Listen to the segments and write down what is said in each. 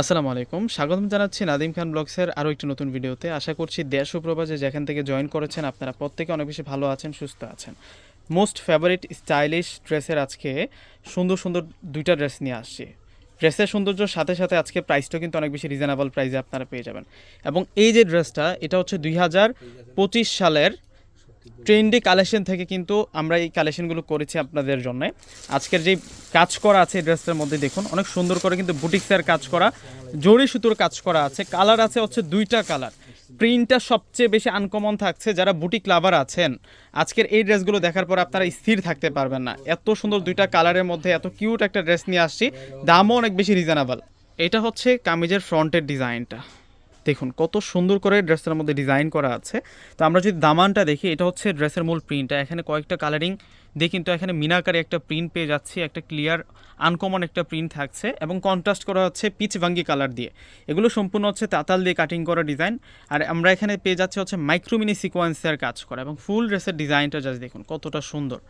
আসসালামু আলাইকুম। স্বাগতম জানাচ্ছি নাদিম খান ব্লগসের আরও একটি নতুন ভিডিওতে। আশা করছি দেশ প্রবাসে যেখান থেকে জয়েন করেছেন আপনারা প্রত্যেকে অনেক বেশি ভালো আছেন, সুস্থ আছেন। মোস্ট ফেভারিট স্টাইলিশ ড্রেসের আজকে সুন্দর সুন্দর দুইটা ড্রেস নিয়ে আসছি। ড্রেসের সৌন্দর্যর সাথে সাথে আজকে প্রাইসটাও কিন্তু অনেক বেশি রিজনেবল প্রাইসে আপনারা পেয়ে যাবেন। এবং এই যে ড্রেসটা এটা হচ্ছে দুই হাজার পঁচিশ সালের ট্রেন্ডি কালেকশন থেকে কিন্তু আমরা এই কালেকশনগুলো করেছি আপনাদের জন্য। আজকের যে কাজ করা আছে এই ড্রেসটার মধ্যে দেখুন, অনেক সুন্দর করে কিন্তু বুটিক্সের কাজ করা, জরি সুতোর কাজ করা আছে, কালার আছে হচ্ছে দুইটা কালার। প্রিন্টটা সবচেয়ে বেশি আনকমন থাকছে যারা বুটিক লাভার আছেন। আজকের এই ড্রেসগুলো দেখার পর আপনারা স্থির থাকতে পারবেন না। এত সুন্দর দুইটা কালারের মধ্যে এত কিউট একটা ড্রেস নিয়ে আসছি, দামও অনেক বেশি রিজনেবল এটা হচ্ছে কামিজের ফ্রন্টের ডিজাইনটা দেখুন, কত সুন্দর করে ড্রেসের মধ্যে ডিজাইন করা আছে। তো আমরা যদি দামানটা দেখি, এটা হচ্ছে ড্রেসের মূল প্রিন্টটা। এখানে কয়েকটা কালারিং দিয়ে কিন্তু এখানে মিনাকারে একটা প্রিন্ট পেয়ে যাচ্ছি, একটা ক্লিয়ার, আনকমন একটা প্রিন্ট থাকছে এবং কন্ট্রাস্ট করা হচ্ছে পিচ ভাঙ্গি কালার দিয়ে। এগুলো সম্পূর্ণ হচ্ছে তাতাল দিয়ে কাটিং করা ডিজাইন। আর আমরা এখানে পেয়ে যাচ্ছি হচ্ছে মাইক্রোমিনি সিকোয়েন্সের কাজ করা এবং ফুল ড্রেসের ডিজাইনটা জাস্ট দেখুন, কতটা সুন্দর।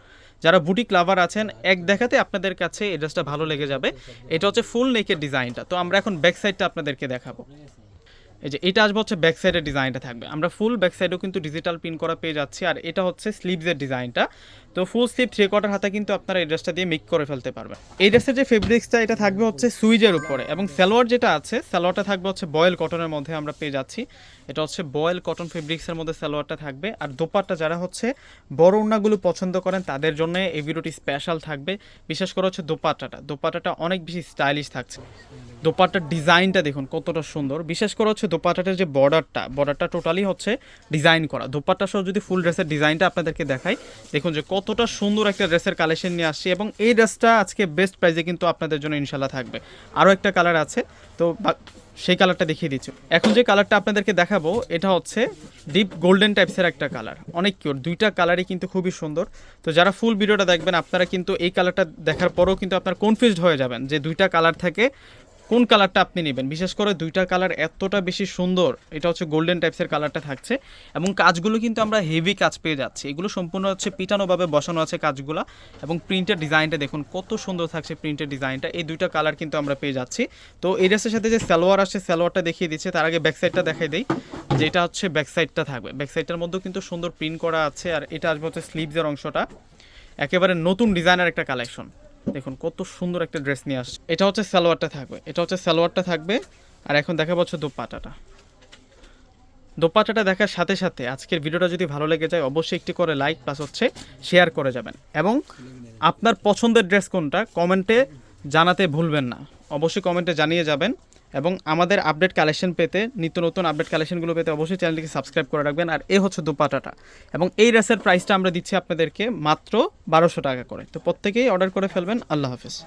যারা বুটিক লাভার আছেন, এক দেখাতে আপনাদের কাছে এই ড্রেসটা ভালো লেগে যাবে। এটা হচ্ছে ফুল নেকের ডিজাইনটা। তো আমরা এখন ব্যাক সাইডটা আপনাদেরকে দেখাবো। এই যে এটা আসবে হচ্ছে ব্যাক সাইডের ডিজাইনটা থাকবে। আমরা ফুল ব্যাক সাইডেও কিন্তু ডিজিটাল প্রিন্ট করা পেয়ে যাচ্ছি, আর এটা হচ্ছে স্লিভসের ডিজাইনটা তো ফুল স্লিভ থ্রি কোয়ার্টার হাতে কিন্তু আপনারা এই ড্রেসটা দিয়ে মিক করে ফেলতে পারবেন। এই ড্রেসের যে ফেব্রিক্সটা এটা থাকবে হচ্ছে সুইজের উপরে এবং সালোয়ার যেটা আছে, সালোয়ারটা থাকবে হচ্ছে বয়েল কটনের মধ্যে আমরা পেয়ে যাচ্ছি। এটা হচ্ছে বয়েল কটন ফেব্রিক্সের মধ্যে সালোয়ারটা থাকবে। আর দোপাট্টা যারা হচ্ছে বড় ওড়নাগুলো পছন্দ করেন, তাদের জন্য এই ভিডিওটি স্পেশাল থাকবে। বিশেষ করে হচ্ছে দোপাট্টাটা। দোপাট্টাটা অনেক বেশি স্টাইলিশ থাকছে। দোপাট্টার ডিজাইনটা দেখুন কতটা সুন্দর। বিশেষ করে হচ্ছে দোপাট্টাটার যে বর্ডারটা বর্ডারটা টোটালি হচ্ছে ডিজাইন করা। দোপাট্টা সহ যদি ফুল ড্রেসের ডিজাইনটা আপনাদেরকে দেখাই, দেখুন যে কতটা সুন্দর একটা ড্রেসের কালেকশন নিয়ে আসছি এবং এই ড্রেসটা আজকে বেস্ট প্রাইসে কিন্তু আপনাদের জন্য ইনশাল্লাহ থাকবে। আরও একটা কালার আছে, তো সেই কালারটা দেখিয়ে দিচ্ছি। এখন যে কালারটা আপনাদেরকে দেখাবো, এটা হচ্ছে ডিপ গোল্ডেন টাইপসের একটা কালার অনেক কিউট দুইটা কালারই কিন্তু খুবই সুন্দর। তো যারা ফুল ভিডিওটা দেখবেন, আপনারা কিন্তু এই কালারটা দেখার পরেও কিন্তু আপনারা কনফিউজড হয়ে যাবেন যে দুইটা কালার থেকে কোন কালারটা আপনি নেবেন? বিশেষ করে দুইটা কালার এতটা বেশি সুন্দর, এটা হচ্ছে গোল্ডেন টাইপসের কালারটা থাকছে। এবং কাজগুলো কিন্তু আমরা হেভি কাজ পেয়ে যাচ্ছি। এগুলো সম্পূর্ণ হচ্ছে পিটানোভাবে বসানো আছে কাজগুলো। এবং প্রিন্টের ডিজাইনটা দেখুন, কত সুন্দর থাকছে প্রিন্টের ডিজাইনটা এই দুইটা কালার কিন্তু আমরা পেয়ে যাচ্ছি। তো এই ড্রেসের সাথে যে সালোয়ার আসছে, সালোয়ারটা দেখিয়ে দিচ্ছে। তার আগে ব্যাক সাইডটা দেখাই দিই। যেটা হচ্ছে ব্যাক সাইডটা থাকবে। ব্যাক সাইডটার মধ্যেও কিন্তু সুন্দর প্রিন্ট করা আছে। আর এটা আসবে হচ্ছে স্লিভসের অংশটা। একেবারে নতুন ডিজাইনের একটা কালেকশন দেখুন, কত সুন্দর একটা ড্রেস নিয়ে আসছে। এটা হচ্ছে সালোয়ারটা থাকবে। এটা হচ্ছে সালোয়ারটা থাকবে। আর এখন দেখা পাচ্ছে দোপাটাটা। দোপাটাটা দেখার সাথে সাথে আজকের ভিডিওটা যদি ভালো লেগে যায়, অবশ্যই একটি করে লাইক প্লাস হচ্ছে শেয়ার করে যাবেন। এবং আপনার পছন্দের ড্রেস কোনটা, কমেন্টে জানাতে ভুলবেন না। অবশ্যই কমেন্টে জানিয়ে যাবেন। এবং আমাদের আপডেট কালেকশন পেতে, নিত্য নতুন আপডেট কালেকশনগুলো পেতে অবশ্যই চ্যানেলটিকে সাবস্ক্রাইব করে রাখবেন। আর এ হচ্ছে দুপাটাটা। এবং এই রেসের প্রাইসটা আমরা দিচ্ছি আপনাদেরকে মাত্র বারোশো টাকা করে। তো প্রত্যেকেই অর্ডার করে ফেলবেন। আল্লাহ হাফেজ।